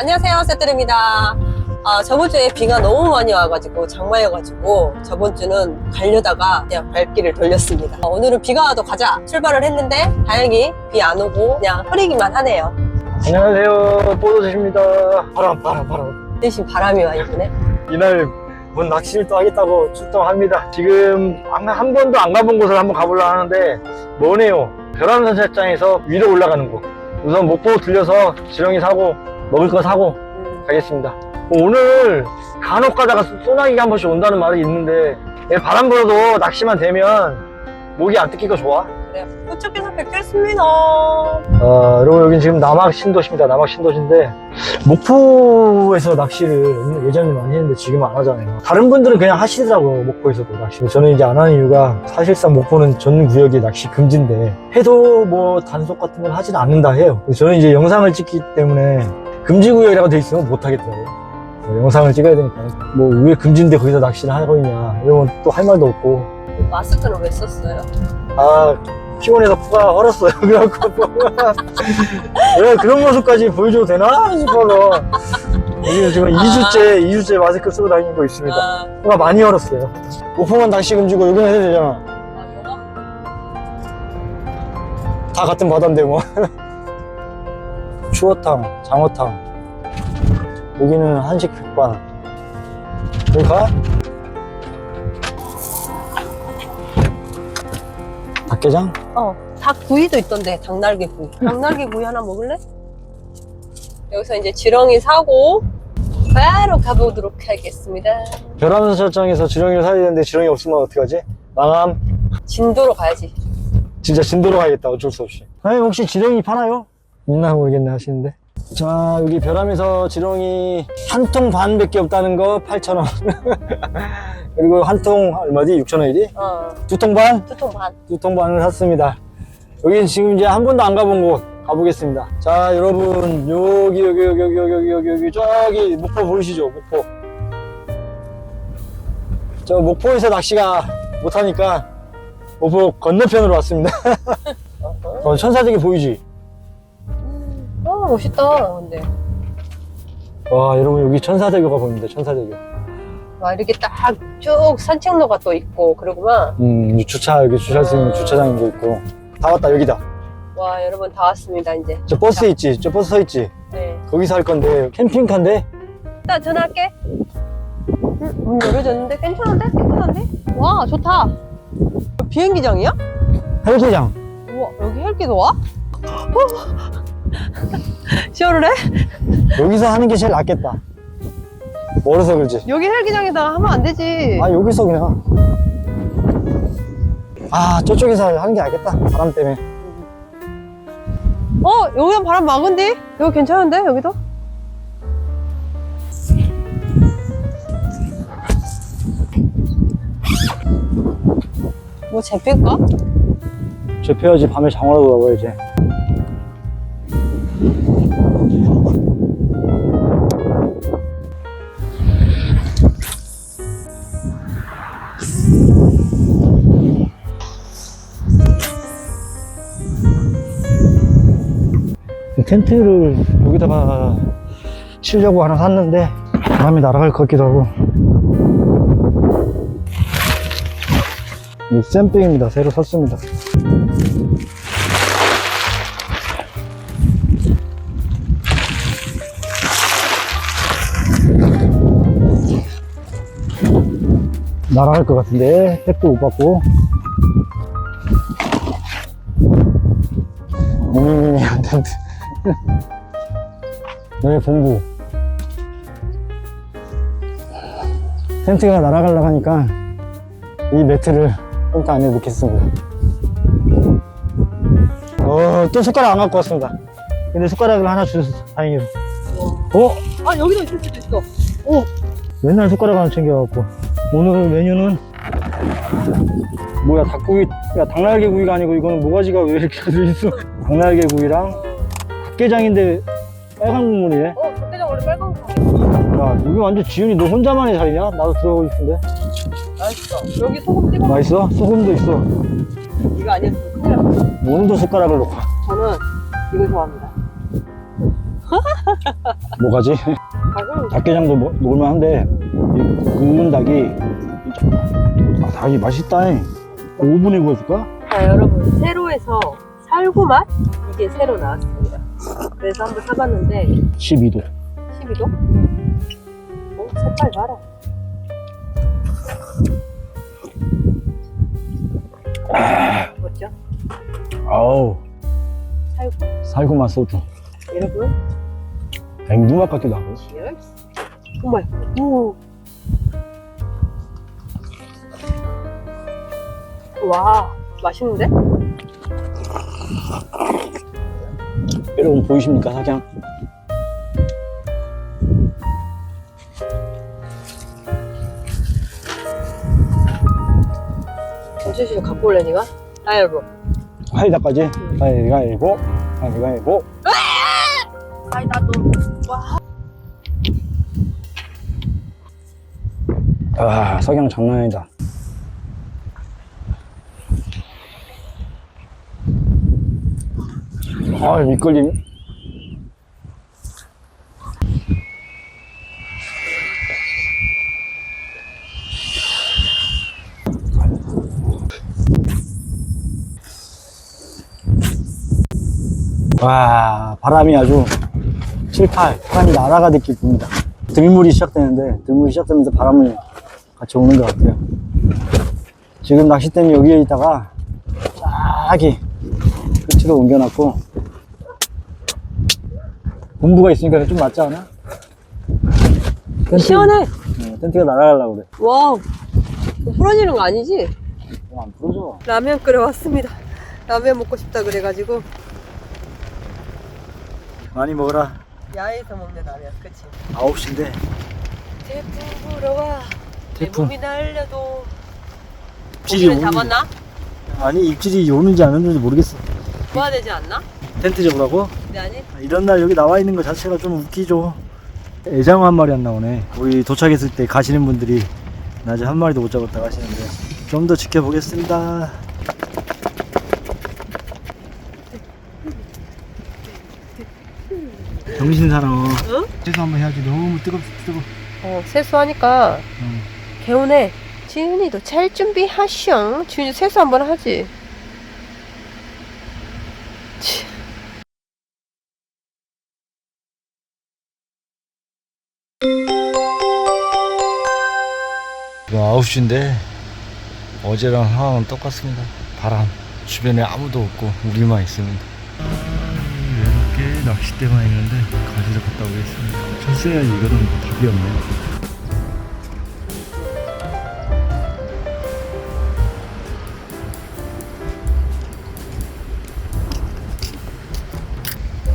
안녕하세요, 세트입니다. 아, 저번 주에 비가 너무 많이 와가지고 장마여가지고 저번 주는 가려다가 그냥 발길을 돌렸습니다. 아, 오늘은 비가 와도 가자 출발을 했는데 다행히 비 안 오고 그냥 흐리기만 하네요. 안녕하세요. 뽀도주십니다. 바람, 바람, 바람. 대신 바람이 많이 부네. 이날 뭔 낚시를 또 하겠다고 출동합니다. 지금 한, 한 번도 안 가본 곳을 한번 가보려 하는데 뭐네요. 벼람선착장에서 위로 올라가는 곳. 우선 목포 들려서 지렁이 사고 먹을 거 사고 음, 가겠습니다. 뭐 오늘 간혹 가다가 소나기가 한 번씩 온다는 말이 있는데 예, 바람 불어도 낚시만 되면 목이 안 뜯기고 좋아. 그래요. 도착해서 뵙겠습니다. 어, 여러분 여긴 지금 남학 신도시입니다. 남학 신도시인데 목포에서 낚시를 예전에 많이 했는데 지금 안 하잖아요. 다른 분들은 그냥 하시더라고요. 목포에서도 낚시. 저는 이제 안 하는 이유가 사실상 목포는 전 구역이 낚시 금지인데 해도 뭐 단속 같은 건 하진 않는다 해요. 저는 이제 영상을 찍기 때문에 금지 구역이라고 돼 있으면 못 하겠더라고요. 어, 영상을 찍어야 되니까. 뭐 왜 금지인데 거기서 낚시를 하고 있냐. 이러면 또 할 말도 없고. 마스크는 왜 썼어요? 아 피곤해서 코가 얼었어요. 그래갖고. 왜 그런 모습까지 보여줘도 되나? 싶어서. 여기는 지금 2주째 2주째 마스크 쓰고 다니고 있습니다. 아, 코가 많이 얼었어요. 오픈만 낚시 금지고 여기는 해도 되잖아 아? 다 같은 바다인데 뭐. 추어탕 장어탕 여기는 한식 백반 여기 가? 닭게장? 어, 닭 구이도 있던데, 닭날개 구이. 닭날개 구이 하나 먹을래? 여기서 이제 지렁이 사고, 바로 가보도록 하겠습니다. 벼라면 설정에서 지렁이를 사야 되는데 지렁이 없으면 어떡하지? 망함 진도로 가야지. 진짜 진도로 가야겠다 어쩔 수 없이 아니 혹시 지렁이 파나요? 있나 모르겠네 하시는데 자 여기 벼람에서 지렁이 한 통 반밖에 없다는 거 8,000원 그리고 한 통 얼마지? 6,000원이지? 어, 두 통 반? 두통 반. 두 통 반을 샀습니다 여기는 지금 이제 한 번도 안 가본 곳 가보겠습니다 자 여러분 여기 여기 여기 여기 여기 여기 여기, 저기 목포 보이시죠 목포 저 목포에서 낚시가 못하니까 목포 건너편으로 왔습니다 어, 천사지기 보이지? 어, 멋있다, 근데. 와 여러분 여기 천사대교가 보입니다 천사대교 와, 이렇게 딱 쭉 산책로가 또 있고, 그러구만. 음이 주차 여기 주차할 수 있는 주차장도 있고 다 왔다 여기다 와, 여러분 다 왔습니다, 이제. 저 버스 있지 저 버스 서 있지 네. 거기서 할 건데 캠핑카인데 일단 전화할게. 응, 문 열어줬는데 괜찮은데? 괜찮은데? 와, 좋다. 비행기장이야? 헬기장 우와, 여기 헬기도 와? 시 원을 해? 여기서 하는 게 제일 낫겠다 멀어서 그러지 여기 헬기장에다가 하면 안 되지. 아 여기서 그냥 아 저쪽에서 하는 게 낫겠다 바람 때문에 어, 여기는 바람 막은데? 여기 괜찮은데, 여기도? 뭐 잡힐까? 접혀야지 밤에 장어라도 나와야지 텐트를 여기다가 치려고 하나 샀는데 바람이 날아갈 것 같기도 하고. 이 쌤백입니다. 새로 샀습니다 날아갈 것 같은데. 택도 못 받고. 텐트 여기 본부. 텐트가 날아가려고 하니까 이 매트를 텐트 안에 넣겠습니다. 어, 또 숟가락 안 갖고 왔습니다. 근데 숟가락을 하나 주셔서 다행이에요. 어? 아, 여기도 있을 수도 있어. 어? 맨날 숟가락 하나 챙겨갖고 오늘 메뉴는 뭐야 닭고기 야 닭날개 구이가 아니고 이거는 모가지가 왜 이렇게 들어있어 닭날개 구이랑 닭게장인데 빨간 국물이네 어, 닭대장 원래 빨간 거. 야 여기 완전 지훈이 너 혼자만의 자리냐? 나도 들어가고 싶은데 맛있어. 여기 소금 찍어. 맛있어? 소금도 있어 이거 큰일 났어. 오늘도 숟가락을 놓고 저는 이거 좋아합니다. 뭐가지? 닭게장도 먹, 먹을만 한데 이 구운 닭이 아, 닭이 맛있다 5분에 구워줄까? 자 여러분 세로에서 살구맛 이게 새로 나왔습니다. 그래서 한번 사봤는데 12도 12도? 어, 색깔 봐라. 뭐죠? 아우 살구. 살구맛 소주 여러분, 앵두맛 같기도 하고 cheers. 정말. 오. 와, 맛있는데? 여러분 보이십니까 사장? 김치실 갖고 올래, 니가? 아, 여러분. 하이다까지 가위가위보 가위가위보 아이, 나도. 와. 아 석양 장난 아니다 아 밑걸림 와 바람이 아주 7, 8 바람이 날아가듯이 붑니다 들물이 시작되는데 들물이 시작되면서 바람을 같이 오는 것 같아요 지금 낚싯대는 여기에 있다가 쫙이 끝으로 옮겨놨고 본부가 있으니까 좀 낫지 않아? 텐트, 시원해. 네, 텐트가 날아가려고 그래 와우. 부러지는 거 아니지? 어, 안 부러져 라면 끓여왔습니다. 라면 먹고 싶다 그래가지고. 많이 먹어라 야외에서 먹는 라면, 그치? 9시인데 태풍 불어와. 내 태풍. 몸이 날려도. 입질이 고기는 오는지 잡았나? 아니 입질이 오는지 안 오는지 모르겠어 모아야 되지 않나? 텐트 잡으라고? 네, 아니. 이런 날 여기 나와 있는 것 자체가 좀 웃기죠. 애장어 한 마리 안 나오네. 우리 도착했을 때 가시는 분들이 낮에 한 마리도 못 잡았다고 하시는데 좀 더 지켜보겠습니다. 정신 사나워. 응? 세수 한번 해야지. 너무 뜨겁 뜨거. 어, 세수하니까 응. 개운해. 지은이도 잘 준비하쇼. 지은이 세수 한번 하지. 치. 지금 9시인데 어제랑 상황은 똑같습니다. 바람. 주변에 아무도 없고 우리만 있습니다. 이렇게 낚싯대만 있는데 가지러 갔다 오겠습니다. 철새야지 이거는 뭐 답이 없네.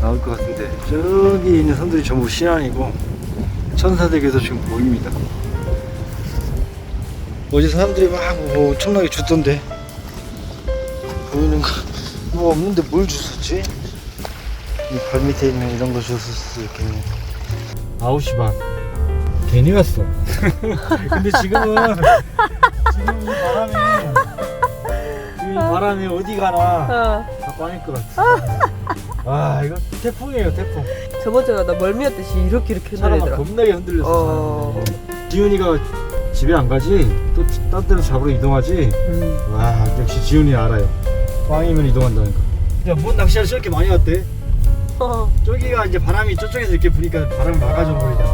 나올 것 같은데 저기 있는 선들이 전부 신안이고 천사대교도 지금 보입니다. 어제 사람들이 막 뭐 엄청나게 줬던데 보이는 거 뭐 없는데 뭘 줬었지? 이발 밑에 있는 이런 거 줬을 수도 있겠네. 9시 반. 괜히 왔어. 근데 지금은 지금 이 바람에 지금 이 바람에 어디 가나. 어. 다 빠질 것 같아. 아 이거 태풍이에요 태풍. 저번 주에 나 멀미였듯이 이렇게 이렇게 막 흔들리더라. 겁나게 흔들렸어 어. 지훈이가 집에 안 가지? 또딴 데로 잡으러 이동하지? 음. 와 역시 지훈이 알아요. 빵이면 이동한다는 거 야뭔 낚시를 저렇게 많이 왔대? 어. 저기가 이제 바람이 저쪽에서 이렇게 부니까 바람 막아줘 버리잖아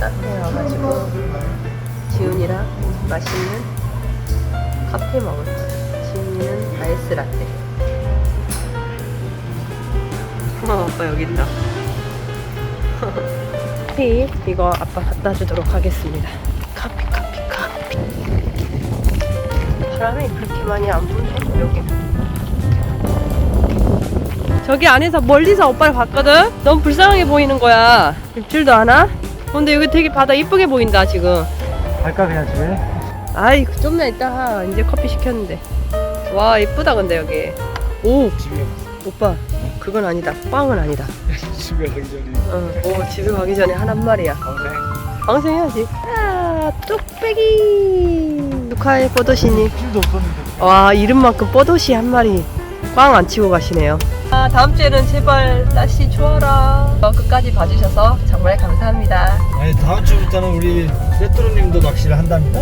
카페에 와가지고 지훈이랑 맛있는 커피 먹을 거야. 지훈이는 아이스 라떼. 어, 아빠 여기 있다. 커피 이거 아빠 갖다 주도록 하겠습니다. 커피, 커피, 커피. 바람이 그렇게 많이 안 부네 여기. 저기 안에서 멀리서 오빠를 봤거든? 너무 불쌍하게 보이는 거야. 입질도 안 와? 근데 여기 되게 바다 이쁘게 보인다 지금. 갈까 그냥 집에? 아이 좀만 이따 하. 이제 커피 시켰는데. 와 이쁘다 근데 여기. 오 집에 오빠 그건 아니다. 빵은 아니다. 집에 가기 전에 어, 오 집에 가기 전에 한 한 마리야. 방생 방생해야지. 아 뚝배기. 누카의. 입질도 없었는데 와 이름만큼 뽀도시 한 마리 꽝 안 치고 가시네요. 아, 다음 주에는 제발 날씨 좋아라. 어, 끝까지 봐주셔서 정말 감사합니다. 아니 다음 주부터는 우리 빼뚜루님도 낚시를 한답니다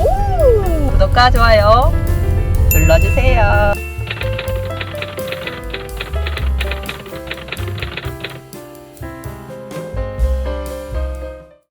구독과 좋아요 눌러주세요.